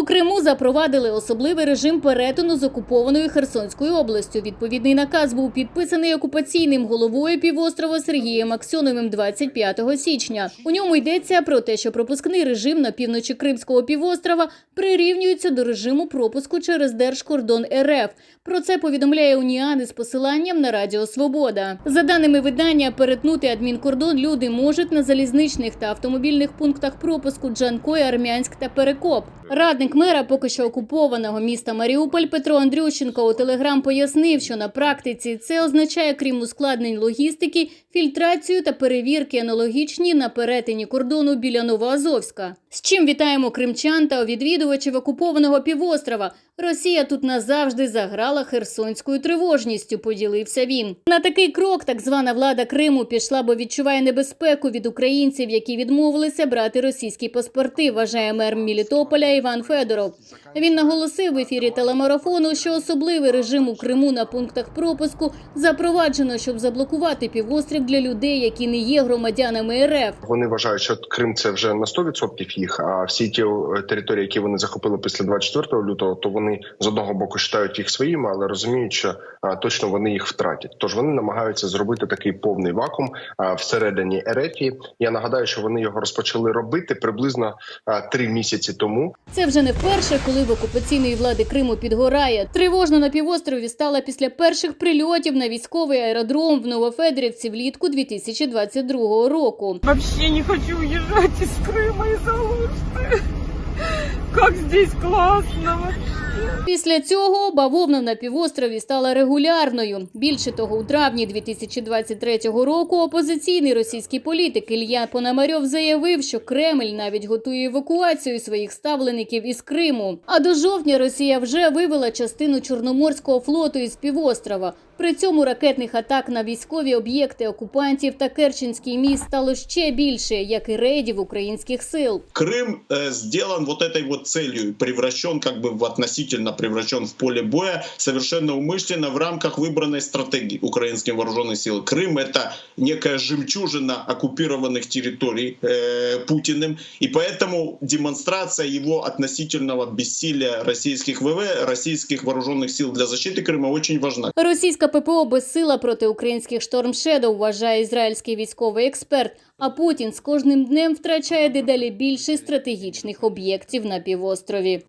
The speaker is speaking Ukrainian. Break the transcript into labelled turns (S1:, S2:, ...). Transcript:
S1: У Криму запровадили особливий режим перетину з окупованою Херсонською областю. Відповідний наказ був підписаний окупаційним головою півострова Сергієм Аксьоновим 25 січня. У ньому йдеться про те, що пропускний режим на півночі Кримського півострова прирівнюється до режиму пропуску через держкордон РФ. Про це повідомляє Уніан із посиланням на Радіо Свобода. За даними видання, перетнути адмінкордон люди можуть на залізничних та автомобільних пунктах пропуску Джанкой, Армянськ та Перекоп. Радник мера поки що окупованого міста Маріуполь Петро Андрющенко у телеграм пояснив, що на практиці це означає, крім ускладнень логістики, фільтрацію та перевірки аналогічні на перетині кордону біля Новоазовська. З чим вітаємо кримчан та відвідувачів окупованого півострова. Росія тут назавжди заграла херсонською тривожністю. Поділився він. На такий крок так звана влада Криму пішла, бо відчуває небезпеку від українців, які відмовилися брати російські паспорти. Вважає мер Мілітополя Іван Федоров. Він наголосив в ефірі телемарафону, що особливий режим у Криму на пунктах пропуску запроваджено, щоб заблокувати півострів для людей, які не є громадянами РФ.
S2: Вони вважають, що Крим це вже на 100% їх. А всі ті е, території, які вони захопили після 24 лютого, то вони з одного боку вважають їх своїми, але розуміють, що точно вони їх втратять. Тож вони намагаються зробити такий повний вакуум всередині Ерефії. Я нагадаю, що вони його розпочали робити приблизно три місяці тому.
S1: Це вже не вперше, коли в окупаційної влади Криму підгорає. Тривожно на півострові стала після перших прильотів на військовий аеродром в Новофедерівці влітку 2022 року.
S3: Взагалі не хочу уезжать з Криму і залужити. Как здесь классно вообще.
S1: Після цього бавовна на півострові стала регулярною. Більше того, у травні 2023 року опозиційний російський політик Ілья Пономарьов заявив, що Кремль навіть готує евакуацію своїх ставлеників із Криму. А до жовтня Росія вже вивела частину Чорноморського флоту із півострова. При цьому ракетних атак на військові об'єкти окупантів та Керченський міст стало ще більше, як і рейдів українських сил.
S4: Крым э, сделан вот этой вот целью, превращен как бы в относительно превращен в поле боя совершенно умышленно в рамках выбранной стратегии украинских вооруженных сил. Крым это некая жемчужина оккупированных территорий э, Путиным, и поэтому демонстрация его относительного бессилия российских ВВ, российских вооруженных сил для защиты Крыма очень важна.
S1: Російська ППО безсила проти українських штормшедов, вважає ізраїльський військовий експерт. А Путін з кожним днем втрачає дедалі більше стратегічних об'єктів на Півострові.